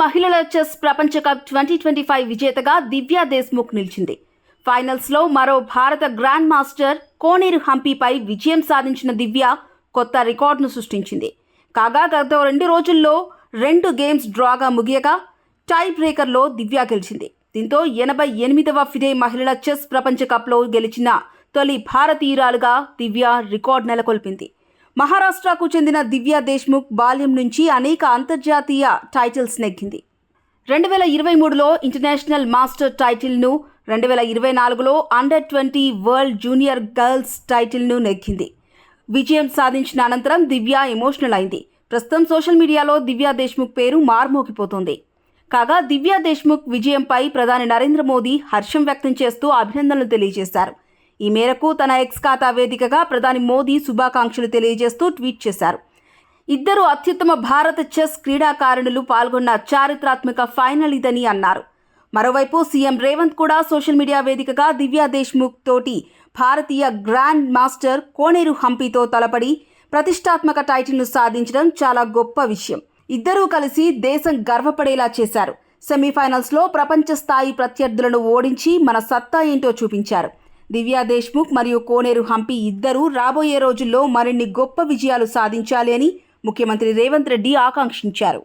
మహిళల చెస్ ప్రపంచ cup twenty twenty five విజేతగా దివ్యా దేశ్ముఖ్ నిలిచింది. ఫైనల్స్లో మరో భారత గ్రాండ్ మాస్టర్ కోనేరు హంపీపై విజయం సాధించిన దివ్య కొత్త రికార్డును సృష్టించింది. కాగా గత రెండు రోజుల్లో రెండు గేమ్స్ డ్రాగా ముగియగా టై బ్రేకర్లో దివ్య గెలిచింది. దీంతో ఎనభై ఎనిమిదవ ఫిడే మహిళల చెస్ ప్రపంచ కప్లో గెలిచిన తొలి భారతీయురాలుగా దివ్య రికార్డు నెలకొల్పింది. మహారాష్ట్రకు చెందిన దివ్య దేశ్ముఖ్ బాల్యం నుంచి అనేక అంతర్జాతీయ టైటిల్స్ నెగ్గింది. రెండు వేల ఇరవై మూడులో ఇంటర్నేషనల్ మాస్టర్ టైటిల్ను రెండు వేల ఇరవై నాలుగులో under twenty world junior girls టైటిల్ను నెగ్గింది. విజయం సాధించిన అనంతరం దివ్య ఎమోషనల్ అయింది. ప్రస్తుతం సోషల్ మీడియాలో దివ్యా దేశ్ముఖ్ పేరు మార్మోగిపోతుంది. కాగా దివ్యా దేశ్ముఖ్ విజయంపై ప్రధాని నరేంద్ర మోదీ హర్షం వ్యక్తం చేస్తూ అభినందనలు తెలియజేశారు. ఈ మేరకు తన ఎక్స్ ఖాతా వేదికగా ప్రధాని మోదీ శుభాకాంక్షలు తెలియజేస్తూ ట్వీట్ చేశారు. ఇద్దరు అత్యుత్తమ భారత చెస్ క్రీడాకారుణులు పాల్గొన్న చారిత్రాత్మక ఫైనల్ ఇదని అన్నారు. మరోవైపు సీఎం రేవంత్ కూడా సోషల్ మీడియా వేదికగా దివ్యా దేశ్ముఖ్ తోటి భారతీయ గ్రాండ్ మాస్టర్ కోనేరు హంపీతో తలపడి ప్రతిష్టాత్మక టైటిల్ను సాధించడం చాలా గొప్ప విషయం. ఇద్దరూ కలిసి దేశం గర్వపడేలా చేశారు. సెమీఫైనల్స్లో ప్రపంచ స్థాయి ప్రత్యర్థులను ఓడించి మన సత్తా ఏంటో చూపించారు. దివ్యా దేశ్ముఖ్ మరియు కోనేరు హంపి ఇద్దరూ రాబోయే రోజుల్లో మరిన్ని గొప్ప విజయాలు సాధించాలి అని ముఖ్యమంత్రి రేవంత్ రెడ్డి ఆకాంక్షించారు.